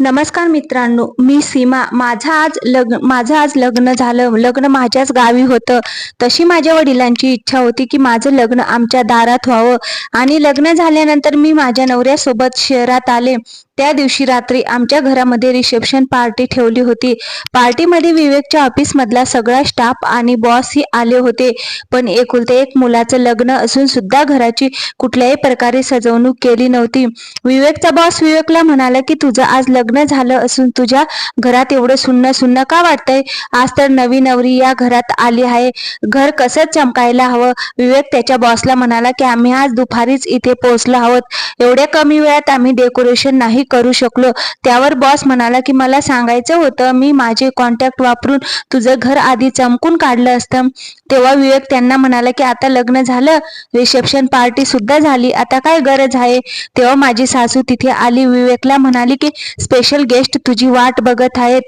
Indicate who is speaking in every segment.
Speaker 1: नमस्कार मित्रांनो मी सीमा. माझा आज लग्न माझं आज लग्न झालं. लग्न माझ्याच गावी होतं. तशी माझ्या वडिलांची इच्छा होती की माझं लग्न आमच्या दारात व्हावं. आणि लग्न झाल्यानंतर मी माझ्या नवऱ्यासोबत शहरात आले. त्या दिवशी रात्री आमच्या घरामध्ये रिसेप्शन पार्टी ठेवली होती. पार्टीमध्ये विवेकच्या ऑफिस मधला सगळा स्टाफ आणि बॉस ही आले होते. पण एकुलते एक मुलाचं लग्न असून सुद्धा घराची कुठल्याही प्रकारे सजवणूक केली नव्हती. विवेकचा बॉस विवेकला म्हणाला की तुझं आज लग्न झालं असून तुझ्या घरात एवढं सुन्न सुन्न का वाटतंय? आज तर नवी नवरी या घरात आली आहे. घर कसं चमकायला हवं? विवेक त्याच्या बॉसला म्हणाला की आम्ही आज दुपारीच इथे पोहोचलो आहोत. एवढ्या कमी वेळात आम्ही डेकोरेशन नाही करू शकलो. त्यावर बॉस म्हणाला की मला सांगायचं होतं मी माझे कॉन्टॅक्ट वापरून तुझं घर आधी चमकून काढलं असतं. तेव्हा विवेक त्यांना म्हणाला की आता लग्न झालं रिसेप्शन पार्टी सुद्धा झाली आता काय गरज आहे? तेव्हा माझी सासू तिथे आली विवेकला म्हणाली की स्पेशल गेस्ट तुझी वाट बघत आहेत.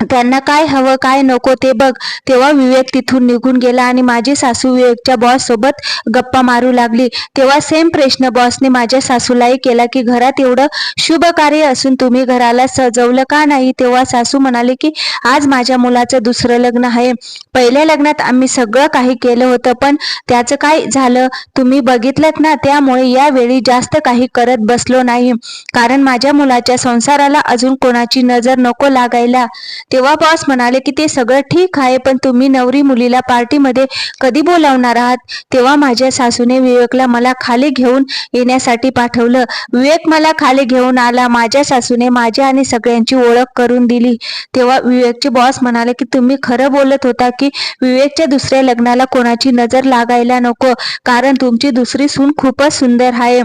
Speaker 1: त्यांना काय हवं काय नको ते बघ. तेव्हा विवेक तिथून निघून गेला आणि माझी सासू विवेकच्या बॉस सोबत गप्पा मारू लागली. तेव्हा सेम प्रश्न बॉसने माझ्या सासूलाही केला की घरात एवढं शुभ कार्य असून तुम्ही घराला सजवलं का नाही? तेव्हा सासू म्हणाले की आज माझ्या मुलाचं दुसरं लग्न आहे. पहिल्या लग्नात आम्ही सगळं काही केलं होतं पण त्याचं काय झालं? तुम्ही बघितलं ना त्यामुळे यावेळी जास्त काही करत बसलो नाही. कारण माझ्या मुलाच्या संसाराला अजून कोणाची नजर नको लागायला. तेव्हा बॉस म्हणाले की ते सगळं ठीक आहे पण तुम्ही नवरी मुलीला पार्टीमध्ये कधी बोलावणार आहात? तेव्हा माझ्या सासूने विवेकला मला खाली घेऊन येण्यासाठी पाठवलं. विवेक मला खाली घेऊन आला. माझ्या सासूने माझ्या आणि सगळ्यांची ओळख करून दिली. तेव्हा विवेकचे बॉस म्हणाले की तुम्ही खरं बोलत होता की विवेकच्या दुसऱ्या लग्नाला कोणाची नजर लागायला नको कारण तुमची दुसरी सून खूपच सुंदर आहे.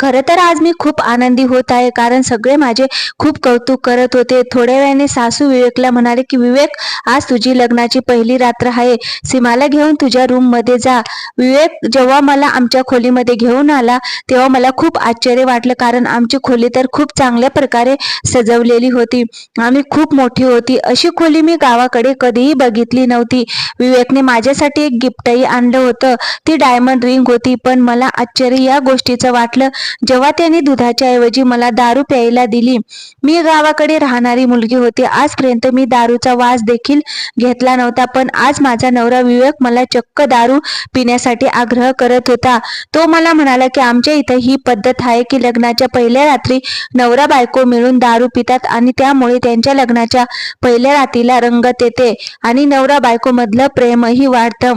Speaker 1: खरं तर आज मी खूप आनंदी होत आहे कारण सगळे माझे खूप कौतुक करत होते. थोड्या वेळाने सासू विवेकला म्हणाले की विवेक आज तुझी लग्नाची पहिली रात्र आहे. सीमाला घेऊन तुझ्या रूममध्ये जा. विवेक जेव्हा मला आमच्या खोलीमध्ये घेऊन आला तेव्हा मला खूप आश्चर्य वाटलं कारण आमची खोली तर खूप चांगल्या प्रकारे सजवलेली होती. आम्ही खूप मोठी होती. अशी खोली मी गावाकडे कधीही बघितली नव्हती. विवेकने माझ्यासाठी एक गिफ्टही आणलं होतं. ती डायमंड रिंग होती पण मला आश्चर्य या गोष्टीचं वाटलं. जेव्हा त्याने दुधाच्या ऐवजी मला दारू प्यायला दिली मी गावाकडे राहणारी मुलगी होती. आजपर्यंत मी दारूचा वास देखील घेतला नव्हता पण आज माझा नवरा विवेक मला चक्क दारू पिण्यासाठी आग्रह करत होता. तो मला म्हणाला की आमच्या इथं ही पद्धत आहे की लग्नाच्या पहिल्या रात्री नवरा बायको मिळून दारू पितात आणि त्यामुळे त्यांच्या लग्नाच्या पहिल्या रात्रीला रंगत येते आणि नवरा बायको मधलं प्रेमही वाढतं.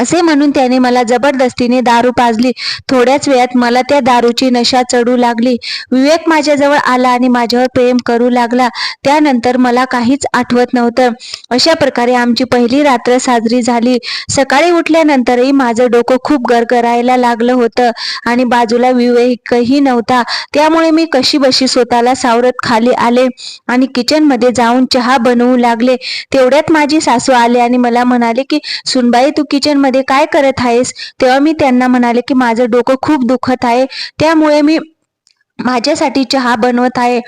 Speaker 1: असे म्हणून त्याने मला जबरदस्तीने दारू पाजली. थोड्याच वेळात मला त्या दारूची नशा चढू लागली. विवेक माझ्याजवळ आला आणि माझ्यावर प्रेम करू लागला. त्यानंतर मला काहीच आठवत नव्हतं. अशा प्रकारे आमची पहिली रात्र साजरी झाली. सकाळी उठल्यानंतरही माझं डोकं खूप गरगरायला लागलं होतं आणि बाजूला विवेकही नव्हता. त्यामुळे मी कशी बशी स्वतःला सावरत खाली आले आणि किचनमध्ये जाऊन चहा बनवू लागले. तेवढ्यात माझी सासू आले आणि मला म्हणाले की सुनबाई तू किचन मध्ये काय करत आहेस? तेव्हा मी त्यांना म्हणाले की माझं डोकं खूप दुखत आहे. त्यामुळे मी माझ्यासाठी चहा बनवत आहे.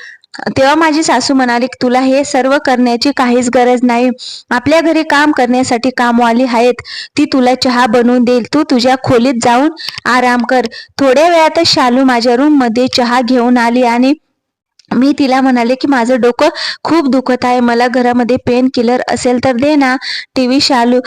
Speaker 1: तेव्हा माझी सासू म्हणाली की तुला हे सर्व करण्याची काहीच गरज नाही. आपल्या घरी काम करण्यासाठी कामवाली आहेत. ती तुला चहा बनवून देईल. तू तुझ्या खोलीत जाऊन आराम कर. थोड्या वेळातच शालू माझ्या रूममध्ये चहा घेऊन आली आणि मी तिला म्हणाले की माझं डोकं खूप दुखत आहे. मला घरामध्ये पेन किलर असेल तर दे ना. टी व्ही शालू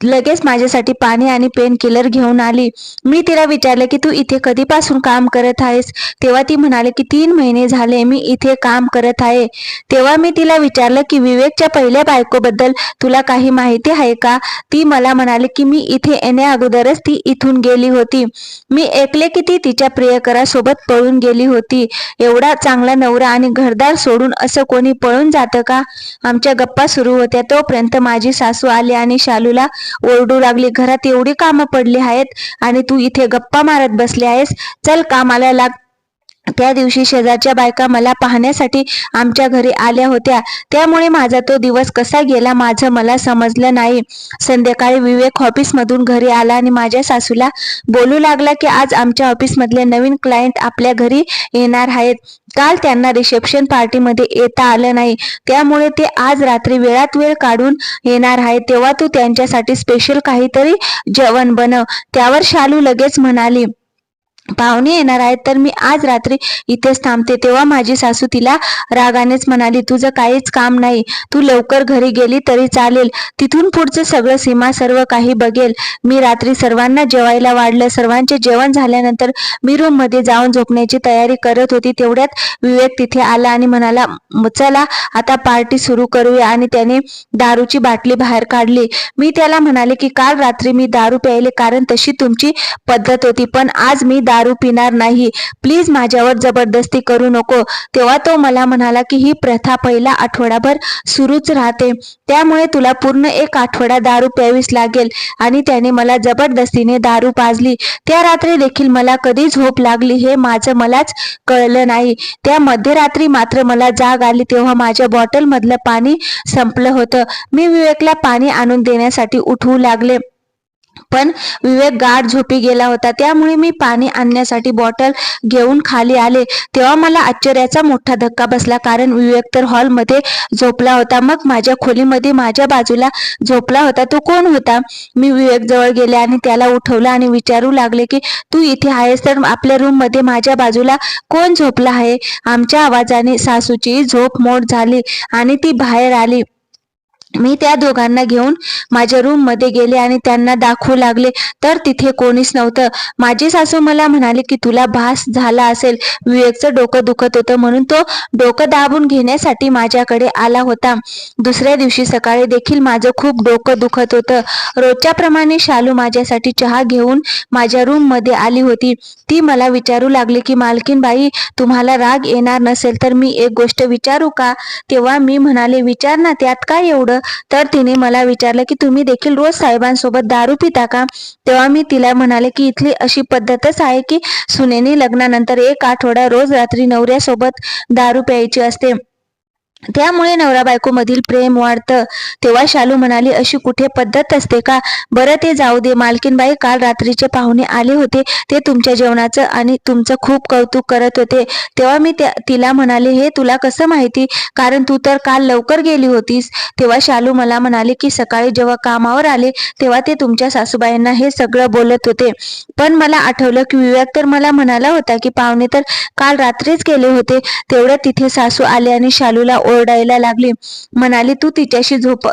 Speaker 1: लगेच माझ्यासाठी पाणी आणि पेन किलर घेऊन आली. मी तिला विचारले की तू इथे कधीपासून काम करत आहेस? तेव्हा ती म्हणाले की तीन महिने झाले मी इथे काम करत आहे. तेव्हा मी तिला विचारलं की विवेकच्या पहिल्या बायकोबद्दल तुला काही माहिती आहे का? ती मला म्हणाली की मी इथे येण्या अगोदरच ती इथून गेली होती. मी ऐकले की ती तिच्या प्रियकरासोबत पळून गेली होती. एवढा चांगला नवरा आणि घरदार सोडून असं कोणी पळून जातं का? आमच्या गप्पा सुरू होत्या. तोपर्यंत माझी सासू आली आणि शालूला ओरडू लागली घरात एवढी कामं पडली आहेत आणि तू इथे गप्पा मारत बसले आहेस? चल कामाला लाग. त्या दिवशी शेजारच्या बायका मला पाहण्यासाठी आमच्या घरी आल्या होत्या. त्यामुळे माझा तो दिवस कसा गेला माझं मला समजलं नाही. संध्याकाळी विवेक ऑफिसमधून घरी आला आणि माझ्या सासूला बोलू लागला की आज आमच्या ऑफिसमधले नवीन क्लायंट आपल्या घरी येणार आहेत. काल त्यांना रिसेप्शन पार्टीमध्ये येता आलं नाही. त्यामुळे ते आज रात्री वेळात वेळ काढून येणार आहे. तेव्हा तू त्यांच्यासाठी स्पेशल काहीतरी जेवण बनव. त्यावर शालू लगेच म्हणाली पाहुणे येणार आहेत तर मी आज रात्री इथेच थांबते. तेव्हा माझी सासू तिला रागानेच म्हणाली तुझं काहीच काम नाही. तू लवकर घरी गेली तरी चालेल. तिथून पुढचं सगळं सीमा सर्व काही बघेल. मी रात्री सर्वांना जेवायला वाढलं. सर्वांचे जेवण झाल्यानंतर मी रूममध्ये जाऊन झोपण्याची तयारी करत होती. तेवढ्यात विवेक तिथे आला आणि म्हणाला चला आता पार्टी सुरू करूया. आणि त्याने दारूची बाटली बाहेर काढली. मी त्याला म्हणाले की काल रात्री मी दारू प्यायले कारण तशी तुमची पद्धत होती. पण आज मी दारू पिणार नाही. प्लीज माझ्यावर जबरदस्ती करू नको. तेव्हा तो मला म्हणाला की ही प्रथा पहिला आठवडाभर सुरूच राहते. त्यामुळे तुला पूर्ण एक आठवडा दारू प्यावीस लागेल. आणि त्याने मला जबरदस्तीने दारू पाजली. त्या रात्री देखील मला कधी झोप लागली हे माझं मलाच कळलं नाही. त्या मध्यरात्री मात्र मला जाग आली तेव्हा माझ्या बॉटलमधलं पाणी संपलं होतं. मी विवेकला पाणी आणून देण्यासाठी उठवू लागले. पण विवेक गाढ झोपी गेला होता. त्यामुळे मी पाणी आणण्यासाठी बॉटल घेऊन खाली आले. तेव्हा मला आश्चर्याचा मोठा धक्का बसला कारण विवेक तर हॉलमध्ये झोपला होता. मग माझ्या खोलीमध्ये माझ्या बाजूला झोपला होता. तो कोण होता? मी विवेक जवळ गेले आणि त्याला उठवलं आणि विचारू लागले की तू इथे आहेस तर आपल्या रूममध्ये माझ्या बाजूला कोण झोपला आहे? आमच्या आवाजाने सासूची झोप मोड झाली आणि ती बाहेर आली. मी त्या दोघांना घेऊन माझ्या रूममध्ये गेले आणि त्यांना दाखवू लागले. तर तिथे कोणीच नव्हतं. माझी सासू मला म्हणाली की तुला भास झाला असेल. विवेकचं डोकं दुखत होतं म्हणून तो डोकं दाबून घेण्यासाठी माझ्याकडे आला होता. दुसऱ्या दिवशी सकाळी देखील माझं खूप डोकं दुखत होतं. रोजच्या प्रमाणे शालू माझ्यासाठी चहा घेऊन माझ्या रूममध्ये आली होती. ती मला विचारू लागली की मालकीन बाई तुम्हाला राग येणार नसेल तर मी एक गोष्ट विचारू का? तेव्हा मी म्हणाले विचार ना त्यात काय एवढं? तर तिने मला विचारलं की तुम्ही देखील रोज साहेबांसोबत दारू पिता का? तेव्हा मी तिला म्हणाले की इथली अशी पद्धतच आहे की सुनेने लग्नानंतर एक आठवडा रोज रात्री नवऱ्यासोबत दारू प्यायची असते. त्यामुळे नवरा बायको मधील प्रेम वाढतं. तेव्हा शालू म्हणाली अशी कुठे पद्धत असते का? बरं ते जाऊ दे. मालकीनबाई काल रात्रीचे पाहुणे आले होते. ते तुमच्या जेवणाचं आणि तुमचं खूप कौतुक करत होते. तेव्हा मी त्या तिला म्हणाले हे तुला कसं माहिती? कारण तू तर काल लवकर गेली होतीस. तेव्हा शालू मला म्हणाले की सकाळी जेव्हा कामावर आले तेव्हा ते तुमच्या सासूबाईंना हे सगळं बोलत होते. पण मला आठवलं की विवेक तर मला म्हणाला होता की पाहुणे तर काल रात्रीच गेले होते. तेवढ्या तिथे सासू आले आणि शालूला ओरडायला लागली. म्हणाली तू तिच्याशी झोप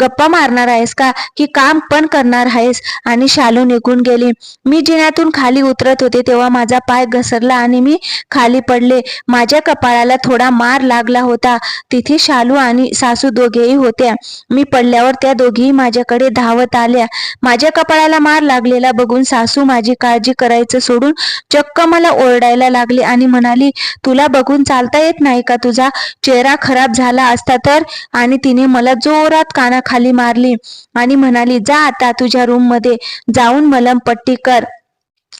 Speaker 1: गप्पा मारणार आहेस का? की काम पण करणार आहेस? आणि शालू निघून गेली. मी जिन्यातून खाली उतरत होते तेव्हा माझा पाय घसरला आणि मी खाली पडले. माझ्या कपाळाला थोडा मार लागला होता. तिथे शालू आणि सासू दोघेही होत्या. मी पडल्यावर त्या दोघीही माझ्याकडे धावत आल्या. माझ्या कपाळाला मार लागलेला बघून सासू माझी काळजी करायचं सोडून चक्क मला ओरडायला लागली आणि म्हणाली तुला बघून चालता येत नाही का तुझा चेहरा खराब झाला असता तर? आणि तिने मला जोरात कानाखाली मारली आणि म्हणाली जा आता तुझ्या रूममध्ये जाऊन मलमपट्टी कर.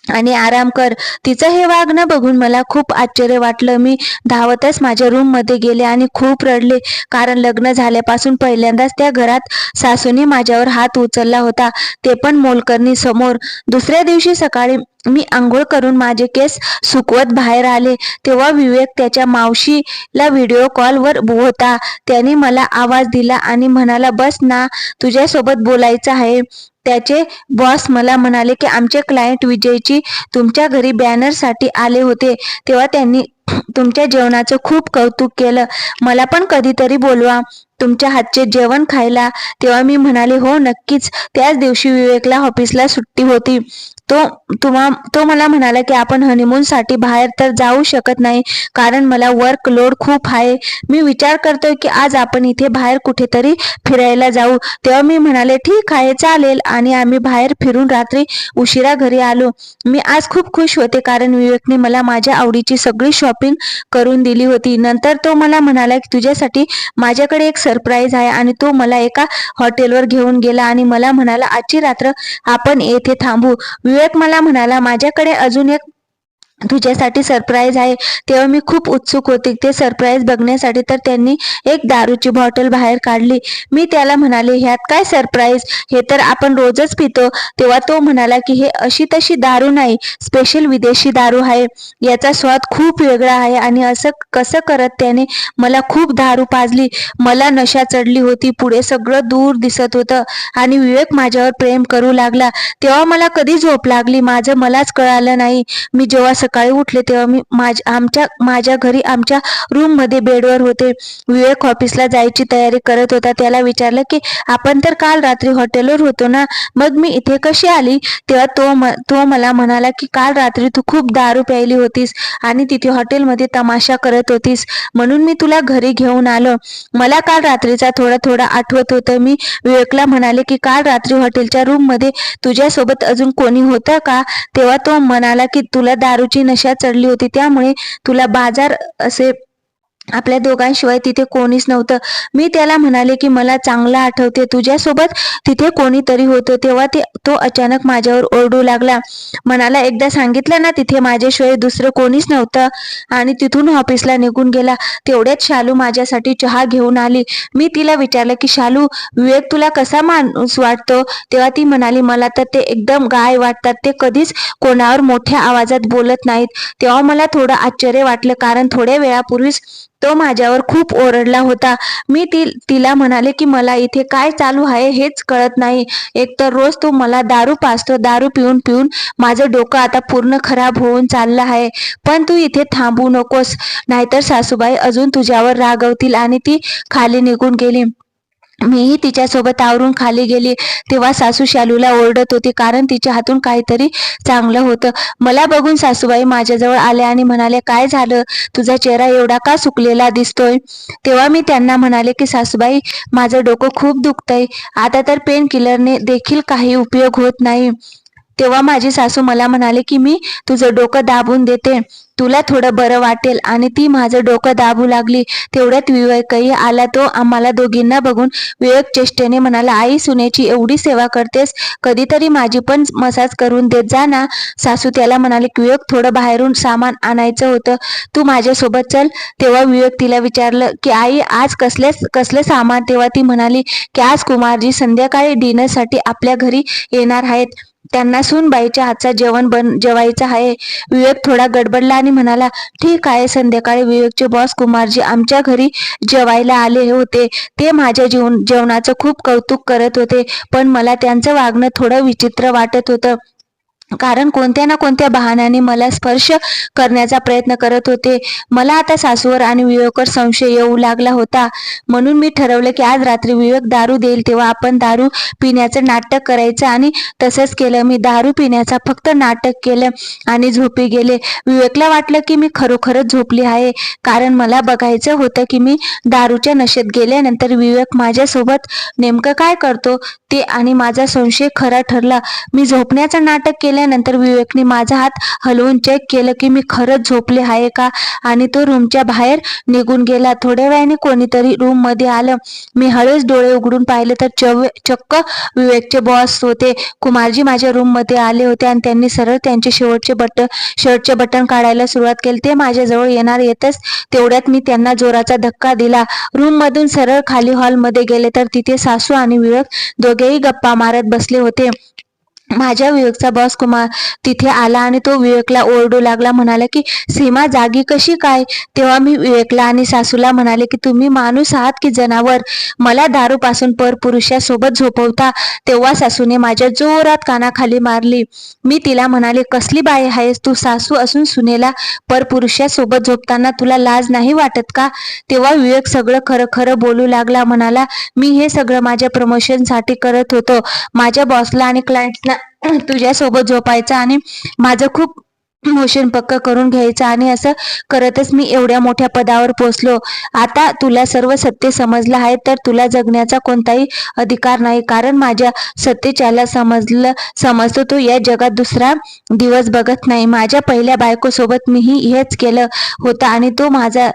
Speaker 1: आणि आराम कर. तिचं हे वागणं बघून मला खूप आश्चर्य वाटलं. मी धावतच माझ्या रूममध्ये गेले आणि खूप रडले. कारण लग्न झाल्यापासून पहिल्यांदाच त्या घरात सासूने माझ्यावर हात उचलला होता. ते पण मोलकरणी समोर. दुसऱ्या दिवशी सकाळी मी आंघोळ करून माझे केस सुकवत बाहेर आले. तेव्हा विवेक त्याच्या मावशीला व्हिडिओ कॉलवर होता त्याने मला आवाज दिला आणि म्हणाला बस ना तुझ्यासोबत बोलायचं आहे. त्याचे बॉस मला म्हणाले की आमचे क्लायंट विजयची तुमच्या घरी बॅनरसाठी आले होते. तेव्हा त्यांनी तुमच्या जेवणाचं खूप कौतुक केलं. मला पण कधीतरी बोलवा. तुमच्या हातचे जेवण खायला. तेव्हा मी म्हणाले हो नक्कीच. त्याच दिवशी विवेकला ऑफिसला सुट्टी होती. तो तुम्हा तो मला म्हणाला की आपण हनीमून साठी बाहेर तर जाऊ शकत नाही कारण मला वर्क लोड खूप आहे. मी विचार करतोय की आज आपण इथे बाहेर कुठेतरी फिरायला जाऊ. तेव्हा मी म्हणाले ठीक आहे चालेल. आणि आम्ही बाहेर फिरून रात्री उशिरा घरी आलो. मी आज खूप खुश होते कारण विवेकने मला माझ्या आवडीची सगळी शॉपिंग करून दिली होती. नंतर तो मला म्हणाला की तुझ्यासाठी माझ्याकडे एक सरप्राईज आहे आणि तो मला एका हॉटेलवर घेऊन गेला आणि मला म्हणाला आजची रात्र आपण येथे थांबू. विवेक मला म्हणाला माझ्याकडे अजून एक तुझ्यासाठी सरप्राईज आहे. तेव्हा मी खूप उत्सुक होते. ते सरप्राईज बघण्यासाठी तर त्यांनी एक दारूची बॉटल बाहेर काढली. मी त्याला म्हणाले ह्यात काय सरप्राईज हे तर आपण रोजच पितो. तेव्हा तो म्हणाला की हे अशी तशी दारू नाही. स्पेशल विदेशी दारू आहे. याचा स्वाद खूप वेगळा आहे आणि असं कसं करत त्याने मला खूप दारू पाजली. मला नशा चढली होती. पुढे सगळं दूर दिसत होतं आणि विवेक माझ्यावर प्रेम करू लागला. तेव्हा मला कधी झोप लागली? माझं मलाच कळालं नाही. मी जेव्हा सकाळी उठले तेव्हा मी माझ्या आमच्या माझ्या घरी आमच्या रूममध्ये बेडवर होते. विवेक ऑफिसला जायची तयारी करत होता. त्याला विचारलं की आपण तर काल रात्री हॉटेलवर होतो ना? मग मी इथे कशी आली? तेव्हा तो म तो मला म्हणाला की काल रात्री तू खूप दारू प्यायली होतीस आणि तिथे हॉटेलमध्ये तमाशा करत होतीस. म्हणून मी तुला घरी घेऊन आलो. मला काल रात्रीचा थोडा थोडा आठवत होतं. मी विवेकला म्हणाले की काल रात्री हॉटेलच्या रूममध्ये तुझ्यासोबत अजून कोणी होतं का? तेव्हा तो म्हणाला की तुला दारूची नशा चढली होती. त्यामुळे तुला बाजार असे आपल्या दोघांशिवाय तिथे कोणीच नव्हतं. मी त्याला म्हणाले की मला चांगलं आठवते तुझ्यासोबत. तिथे कोणीतरी होतं तेव्हा ते तो अचानक माझ्यावर ओरडू लागला. म्हणाला एकदा सांगितलं ना तिथे माझ्याशिवाय दुसरं कोणीच नव्हतं. आणि तिथून ऑफिसला निघून गेला. तेवढ्यात शालू माझ्यासाठी चहा घेऊन आली. मी तिला विचारलं की शालू विवेक तुला कसा माणूस वाटतो? तेव्हा ती म्हणाली मला तर ते एकदम गाय वाटतात. ते कधीच कोणावर मोठ्या आवाजात बोलत नाहीत. तेव्हा मला थोडं आश्चर्य वाटलं कारण थोड्या वेळापूर्वीच तो माझ्यावर खूप ओरडला होता. मी ती तिला म्हणाले की मला इथे काय चालू आहे हेच कळत नाही. एकतर रोज तो मला दारू पाजतो दारू पिऊन पिऊन माझं डोकं आता पूर्ण खराब होऊन चाललं आहे. पण तू इथे थांबू नकोस. नाहीतर सासूबाई अजून तुझ्यावर रागवतील आणि ती खाली निघून गेली. मीही तिच्यासोबत आवरून खाली गेली तेव्हा सासू शालूला ओरडत होती कारण तिच्या हातून काहीतरी चांगलं होतं. मला बघून सासूबाई माझ्याजवळ आल्या आणि म्हणाले काय झालं? तुझा चेहरा एवढा का सुकलेला दिसतोय? तेव्हा मी त्यांना म्हणाले की सासूबाई माझं डोकं खूप दुखतंय. आता तर पेन किलरने देखील काही उपयोग होत नाही. तेव्हा माझी सासू मला म्हणाले की मी तुझं डोकं दाबून देते. तुला थोडं बरं वाटेल. आणि ती माझं डोकं दाबू लागली. तेवढ्यात विवेकही आला. तो आम्हाला दोघींना बघून विवेक चेष्टेने म्हणाला आई सुनेची एवढी सेवा करतेस. कधीतरी माझी पण मसाज करून देत जा ना. सासू त्याला म्हणाले की विवेक थोडं बाहेरून सामान आणायचं होतं. तू माझ्यासोबत चल. तेव्हा विवेक तिला विचारलं की आई आज कसले कसले सामान? तेव्हा ती म्हणाली की आज कुमारजी संध्याकाळी डिनरसाठी आपल्या घरी येणार आहेत. त्यांना सूनबाईच्या हातचा जेवण बन जेवायचं आहे. विवेक थोडा गडबडला आणि म्हणाला ठीक आहे संध्याकाळी विवेकचे बॉस कुमारजी आमच्या घरी जेवायला आले होते. ते माझ्या जीवन जेवणाचं खूप कौतुक करत होते. पण मला त्यांचं वागणं थोडं विचित्र वाटत होतं. कारण कोणत्या ना कोणत्या बहाण्याने मला स्पर्श करण्याचा प्रयत्न करत होते. मला आता सासूवर आणि विवेकवर संशय येऊ लागला होता. म्हणून मी ठरवलं की आज रात्री विवेक दारू देईल तेव्हा आपण दारू पिण्याचं नाटक करायचं आणि तसंच केलं. मी दारू पिण्याचा फक्त नाटक केलं आणि झोपी गेले. विवेकला वाटलं की मी खरोखरच झोपली आहे. कारण मला बघायचं होतं की मी दारूच्या नशेत गेल्यानंतर विवेक माझ्यासोबत नेमकं काय करतो? ते आणि माझा संशय खरा ठरला. मी झोपण्याचं नाटक केलं केल्यानंतर विवेकने माझा हात हलवून चेक केलं की मी खरंच झोपले आहे का? आणि तो रूमच्या बाहेर निघून गेला. थोड्या वेळाने कोणीतरी रूममध्ये आलं. मी हळूच डोळे उघडून पाहिले तर चव चक्क विवेकचे बॉस होते. कुमारजी माझ्या रूममध्ये आले होते आणि त्यांनी सरळ त्यांचे शेवटचे बटन शर्टचे बटन काढायला सुरुवात केली. ते माझ्याजवळ येणार येतच. तेवढ्यात मी त्यांना जोराचा धक्का दिला. रूम मधून सरळ खाली हॉलमध्ये गेले तर तिथे सासू आणि विवेक दोघेही गप्पा मारत बसले होते. माझ्या विवेकचा बॉस कुमार तिथे आला आणि तो विवेकला ओरडू लागला म्हणाला की सीमा जागी कशी काय? तेव्हा मी विवेकला आणि सासूला म्हणाले की तुम्ही माणूस आहात की जनावर? मला दारूपासून परपुरुषासोबत झोपवता. तेव्हा सासूने माझ्या जोरात कानाखाली मारली. मी तिला म्हणाले कसली बाई आहेस? तू सासू असून सुनेला परपुरुषासोबत झोपताना तुला लाज नाही वाटत का? तेव्हा विवेक सगळं खरं खरं बोलू लागला म्हणाला मी हे सगळं माझ्या प्रमोशनसाठी करत होतो. माझ्या बॉसला आणि क्लायंटला तुझ्यासोबत झोपायचं आणि माझं खूप मोशन पक्क करून घ्यायचं आणि असं करतच मी एवढ्या मोठ्या पदावर पोचलो. आता तुला सर्व सत्य समजलं आहे तर तुला जगण्याचा कोणताही अधिकार नाही. कारण माझ्या सत्तेच्याला समजलं समजतो तू या जगात दुसरा दिवस बघत नाही. माझ्या पहिल्या बायकोसोबत मीही हेच केलं होतं आणि तो माझा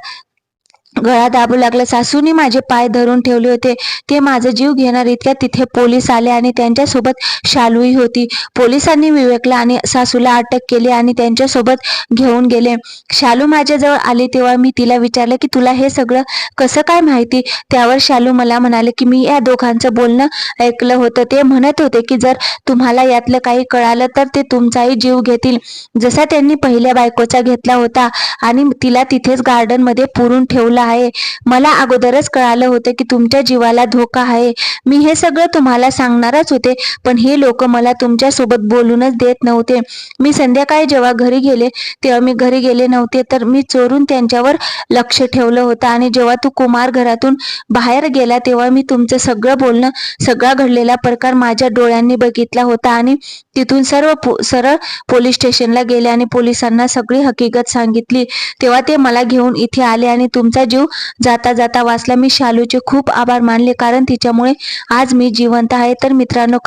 Speaker 1: गळा दाबू लागला. सासूने माझे पाय धरून ठेवले होते. ते माझा जीव घेणार इतक्या तिथे पोलीस आले आणि त्यांच्यासोबत शालूही होती. पोलिसांनी विवेकला आणि सासूला अटक केली आणि त्यांच्यासोबत घेऊन गेले. शालू माझ्याजवळ आली तेव्हा मी तिला विचारलं की तुला हे सगळं कसं काय माहिती? त्यावर शालू मला म्हणाले की मी या दोघांचं बोलणं ऐकलं होतं. ते म्हणत होते की जर तुम्हाला यातलं काही कळालं तर ते तुमचाही जीव घेतील. जसा त्यांनी पहिल्या बायकोचा घेतला होता आणि तिला तिथेच गार्डनमध्ये पुरून ठेवला. आहे. मला अगोदरच कळालं होतं की तुमच्या जीवाला धोका आहे. मी हे सगळं तुम्हाला सांगणारच होते पण हे लोक मला तुमच्यासोबत बोलूनच देत नव्हते. मी संध्याकाळी जेव्हा घरी गेले तेव्हा मी घरी गेले नव्हते तर मी चोरून त्यांच्यावर लक्ष ठेवलं होतं. आणि जेव्हा तू कुमार घरातून बाहेर गेला तेव्हा मी तुमचं सगळं बोलणं सगळा घडलेला प्रकार माझ्या डोळ्यांनी बघितला होता. आणि तिथून सर्व पो- सरळ पोलीस स्टेशनला गेले आणि पोलिसांना सगळी हकीकत सांगितली. तेव्हा ते मला घेऊन इथे आले आणि तुमचा जीव जाता जाता वाचला. मी शालूचे खूप आभार मानले कारण तिच्यामुळे आज मी जिवंत आहे. तर मित्रांनो